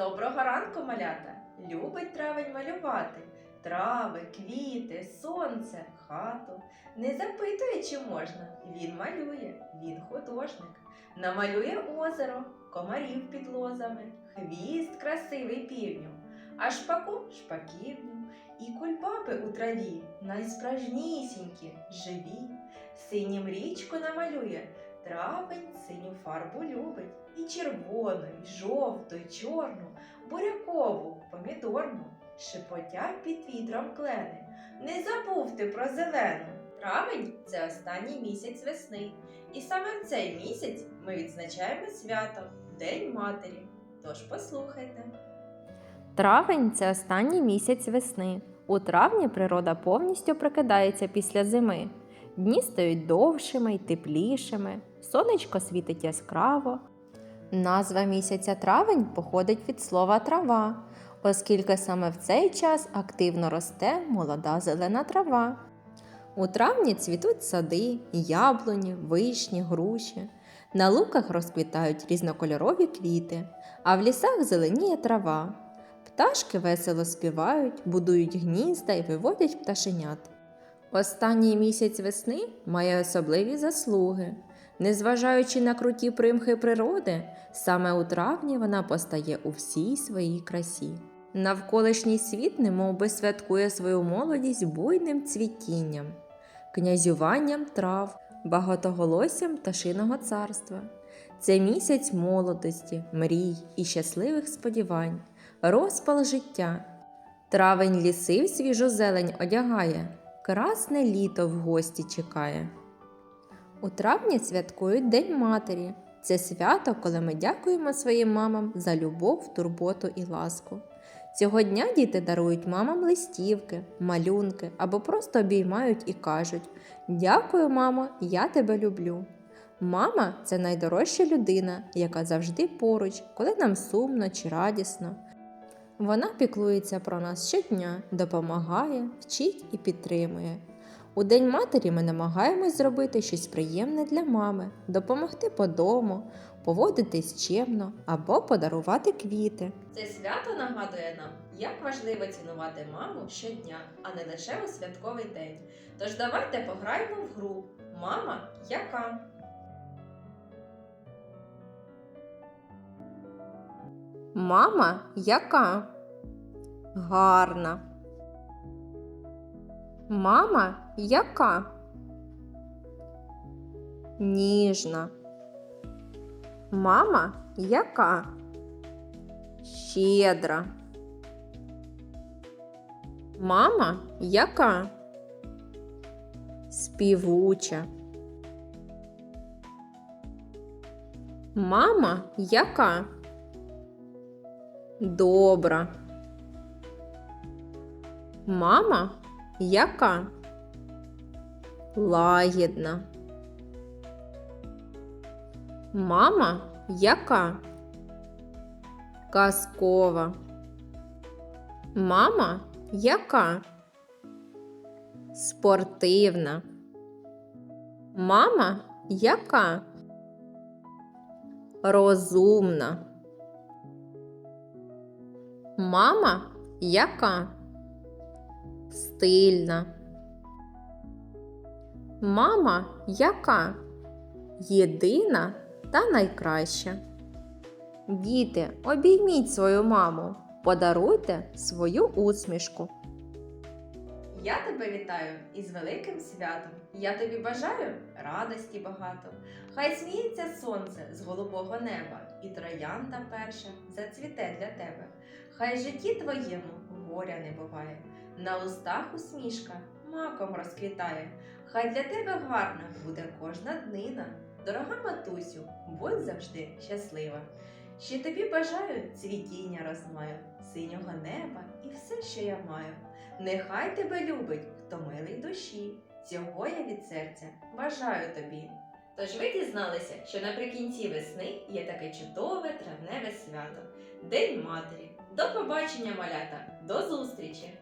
Доброго ранку, малята! Любить травень малювати. Трави, квіти, сонце, хату. Не запитує, чи можна. Він малює, він художник. Намалює озеро, комарів під лозами, хвіст красивий півню, а шпаку шпаківню, і кульбаби у траві, найсправжнісінькі, живі. Синім річку намалює, травень синю фарбу любить, і червону, і жовту, і чорну, бурякову, помідорну, шепотять під вітром клени. Не забув ти про зелену. Травень це останній місяць весни. І саме в цей місяць ми відзначаємо свято День Матері. Тож послухайте. Травень це останній місяць весни. У травні природа повністю прокидається після зими. Дні стають довшими й теплішими, сонечко світить яскраво. Назва місяця травень походить від слова трава, оскільки саме в цей час активно росте молода зелена трава. У травні цвітуть сади, яблуні, вишні, груші. На луках розквітають різнокольорові квіти, а в лісах зеленіє трава. Пташки весело співають, будують гнізда і виводять пташенят. Останній місяць весни має особливі заслуги. Незважаючи на круті примхи природи, саме у травні вона постає у всій своїй красі. Навколишній світ немов би святкує свою молодість буйним цвітінням, князюванням трав, багатоголоссям пташиного царства. Це місяць молодості, мрій і щасливих сподівань, розпал життя. Травень ліси в свіжу зелень одягає, красне літо в гості чекає. У травні святкують День Матері. Це свято, коли ми дякуємо своїм мамам за любов, турботу і ласку. Цього дня діти дарують мамам листівки, малюнки або просто обіймають і кажуть: Дякую, мамо, я тебе люблю. Мама це найдорожча людина, яка завжди поруч, коли нам сумно чи радісно. Вона піклується про нас щодня, допомагає, вчить і підтримує. У День матері ми намагаємось зробити щось приємне для мами, допомогти по дому, поводитись чемно або подарувати квіти. Це свято нагадує нам, як важливо цінувати маму щодня, а не лише у святковий день. Тож давайте пограємо в гру Мама яка? Мама яка? Гарна. Мама яка? Ніжна. Мама яка? Щедра. Мама яка? Співуча. Мама яка? Добра. Мама яка? Лагідна. Мама яка? Казкова. Мама яка? Спортивна. Мама яка? Розумна. Мама яка? Стильна. Мама яка? Єдина та найкраща. Діти, обійміть свою маму, подаруйте свою усмішку. Я тебе вітаю із великим святом. Я тобі бажаю радості багато. Хай сміється сонце з голубого неба, і троянда перша зацвіте для тебе. Хай житті твоєму горя не буває. На устах усмішка маком розквітає. Хай для тебе гарна буде кожна днина. Дорога матусю, будь завжди щаслива. Ще тобі бажаю цвітіння розмаю, синього неба і все, що я маю. Нехай тебе любить, хто милий душі. Цього я від серця бажаю тобі. Тож ви дізналися, що наприкінці весни є таке чудове травневе свято День матері. До побачення, малята! До зустрічі!